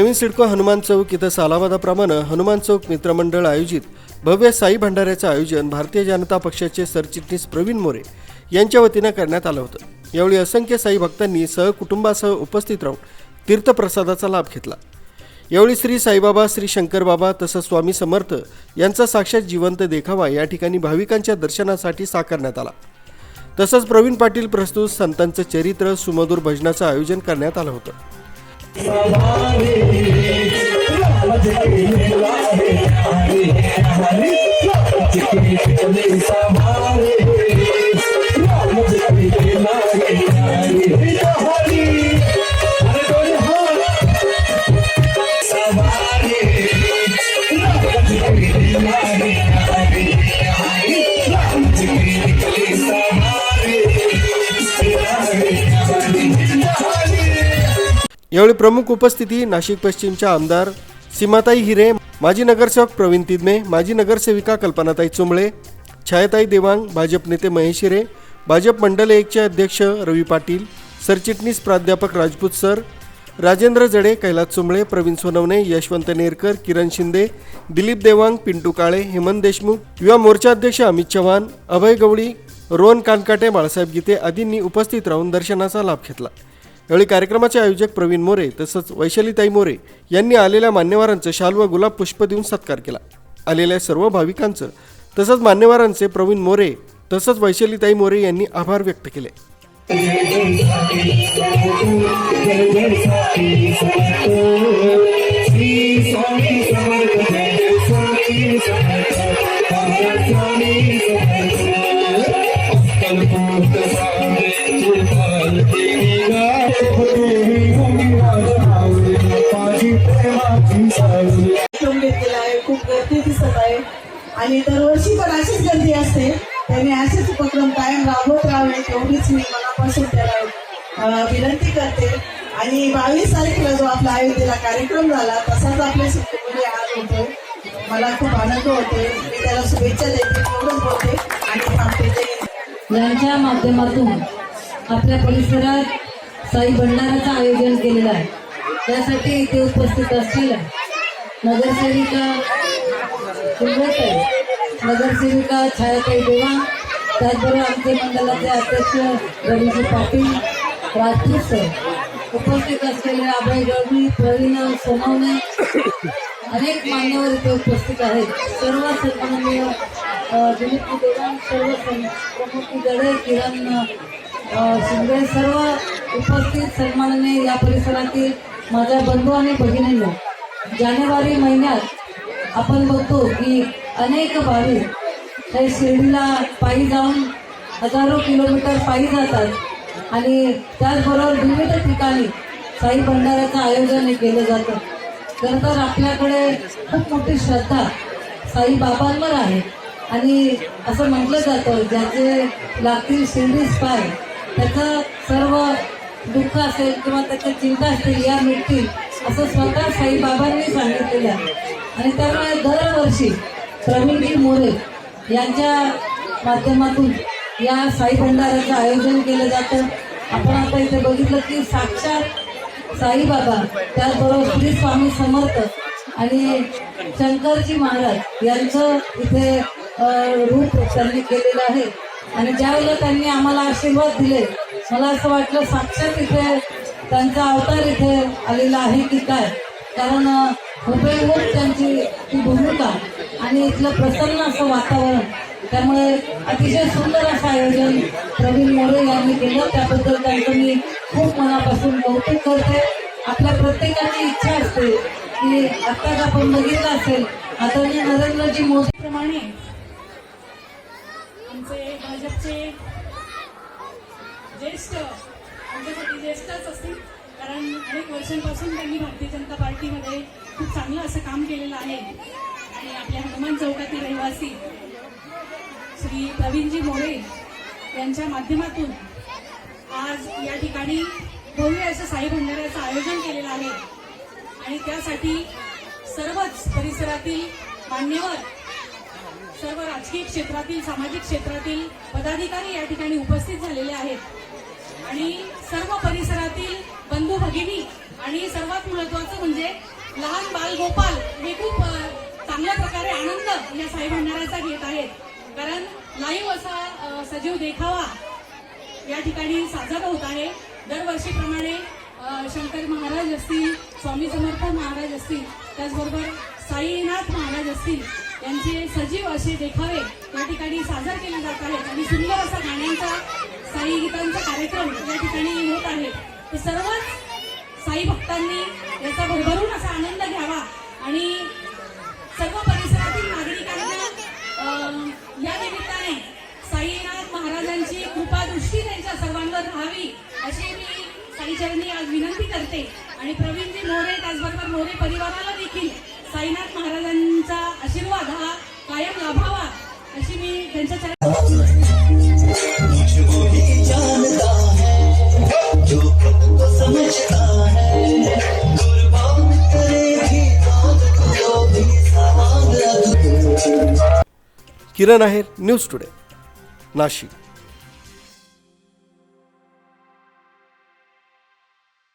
नवीन सिडको हनुमान चौक इथं सालावादाप्रमाणे हनुमान चौक मित्रमंडळ आयोजित भव्य साई भंडाऱ्याचं आयोजन भारतीय जनता पक्षाचे सरचिटणीस प्रवीण मोरे यांच्या वतीनं करण्यात आलं होतं. यावेळी असंख्य साई भक्तांनी सहकुटुंबासह उपस्थित राहून तीर्थप्रसादाचा लाभ घेतला. यावेळी श्री साईबाबा श्री शंकरबाबा तसंच स्वामी समर्थ यांचा साक्षात जिवंत देखावा या ठिकाणी भाविकांच्या दर्शनासाठी साकारण्यात आला. तसंच प्रवीण पाटील प्रस्तुत संतांचं चरित्र सुमधुर भजनाचं आयोजन करण्यात आलं होतं. Thank you. यावेळी प्रमुख उपस्थिती नाशिक पश्चिमच्या आमदार सीमाताई हिरे माजी नगरसेवक प्रवीण तिदमे माजी नगरसेविका कल्पनाताई चुंबळे छायाताई देवांग भाजप नेते महेश हिरे भाजप मंडल एकचे अध्यक्ष रवी पाटील सरचिटणीस प्राध्यापक राजपूत सर राजेंद्र जडे कैलास चुंबळे प्रवीण सोनवणे यशवंत नेरकर किरण शिंदे दिलीप देवांग पिंटू काळे हेमंत देशमुख युवा मोर्चा अध्यक्ष अमित चव्हाण अभय गवळी रोहन कानकाटे बाळासाहेब गीते आदींनी उपस्थित राहून दर्शनाचा लाभ घेतला. यावेळी कार्यक्रमाचे आयोजक प्रवीण मोरे तसंच वैशालीताई मोरे यांनी आलेल्या मान्यवरांचं शाल व गुलाब पुष्प देऊन सत्कार केला आलेल्या सर्व भाविकांचं तसंच मान्यवरांचे प्रवीण मोरे तसंच वैशालीताई मोरे यांनी आभार व्यक्त केले कार्यक्रम घेतलेला आहे खूप गर्दी दिसत आहे. आणि दरवर्षी पण अशीच गर्दी असते. त्याने असेच उपक्रम कायम राबवत राहावे एवढीच मी मनापासून त्याला विनंती करते. आणि बावीस तारखेला जो आपला अयोध्येला कार्यक्रम झाला तसाच आपल्या सिद्धीमध्ये आज होतो. मला खूप आनंद होते मी त्याला शुभेच्छा देते एवढंच बोलते. आणि थांबते. यांच्या माध्यमातून आपल्या परिसरात साई भंडाराचं आयोजन केलेलं आहे. त्यासाठी इथे उपस्थित असलेल्या नगरसेविका नगरसेविका छायाताई देवा त्याचबरोबर आमचे मंडळाचे अध्यक्ष रवीजी पाटील राजपूत सर. उपस्थित असलेले अभय गवळी प्रवीण सोनवणे अनेक मान्यवर इथे उपस्थित आहेत. सर्व सन्माननीय दिलीप देवान सर्व प्रमुख गडे किरण शिंदे सर्व उपस्थित सन्माननीय या परिसरातील माझ्या बंधू आणि भगिनींना जानेवारी महिन्यात आपण बघतो की अनेक भाविक हे शिर्डीला पायी जाऊन हजारो किलोमीटर पायी जातात. आणि त्याचबरोबर विविध ठिकाणी साई भंडाऱ्याचं आयोजन हे केलं जातं. खरं तर आपल्याकडे खूप मोठी श्रद्धा साईबाबांवर आहे. आणि असं म्हटलं जातं ज्याचे लागतील शिर्डीस पाय त्याचं सर्व दुःख असेल किंवा त्याच्या चिंता असतील या मिळतील असं स्वतः साईबाबांनी सांगितलेलं आहे. आणि त्यामुळे दरवर्षी प्रवीणजी मोरे यांच्या माध्यमातून या साई भंडाराचं आयोजन केलं जातं. आपण आता इथे बघितलं की साक्षात साईबाबा त्याचबरोबर श्री स्वामी समर्थ आणि शंकरजी महाराज यांचं इथे रूप त्यांनी केलेलं आहे. आणि ज्यावेळेला त्यांनी आम्हाला आशीर्वाद दिले मला असं वाटलं साक्षात इथे त्यांचा अवतार इथे आलेला आहे की काय? कारण हुबेहूब त्यांची ती भूमिका आणि इथलं प्रसन्न असं वातावरण त्यामुळे अतिशय सुंदर असं आयोजन प्रवीण मोरे यांनी केलं. त्याबद्दल त्यांचं मी खूप मनापासून कौतुक करते. आपल्या प्रत्येकाची इच्छा असते की आत्ताच आपण बघितलं असेल आदरणीय नरेंद्रजी मोदी प्रमाणे आमचे भाजपचे ज्येष्ठ आमच्यासाठी ज्येष्ठच असतील. कारण अनेक वर्षांपासून त्यांनी भारतीय जनता पार्टीमध्ये खूप चांगलं असं काम केलेलं आहे. आणि आपल्या हनुमान चौकातील रहिवासी श्री प्रवीणजी मोरे यांच्या माध्यमातून आज या ठिकाणी भव्य असं साई भंडाऱ्याचं आयोजन केलेलं आहे. आणि त्यासाठी सर्वच परिसरातील मान्यवर सर्व राजकीय क्षेत्रातील सामाजिक क्षेत्रातील पदाधिकारी या ठिकाणी उपस्थित झालेले आहेत. आणि सर्व परिसरातील बंधू भगिनी आणि सर्वात महत्वाचं म्हणजे लहान बाल गोपाल हे खूप चांगल्या प्रकारे आनंद या साई भंडाराचा घेत आहेत. कारण लाईव्ह असा सजीव देखावा या ठिकाणी साजरा होत आहे. दरवर्षीप्रमाणे शंकर महाराज असतील स्वामी समर्थ महाराज असतील त्याचबरोबर साईनाथ महाराज असतील यांचे सजीव असे देखावे या ठिकाणी साजर केले जात आहेत. आणि सुंदर असा गाण्यांचा साई गीतांचा कार्यक्रम या ठिकाणी होत आहे तर सर्वच साई भक्तांनी याचा भरभरून असा आनंद घ्यावा. आणि सर्व परिसरातील नागरिकांना या निमित्ताने साईनाथ महाराजांची कृपा दृष्टी त्यांच्या सर्वांवर राहावी अशी मी साईचरणी आज विनंती करते. आणि प्रवीणजी मोरे त्याचबरोबर मोरे परिवाराला देखील साईनाथ महाराजांचा आशीर्वाद हा कायम लाभावा अशी मी त्यांच्या किरण आहेर न्यूज टुडे नाशिक.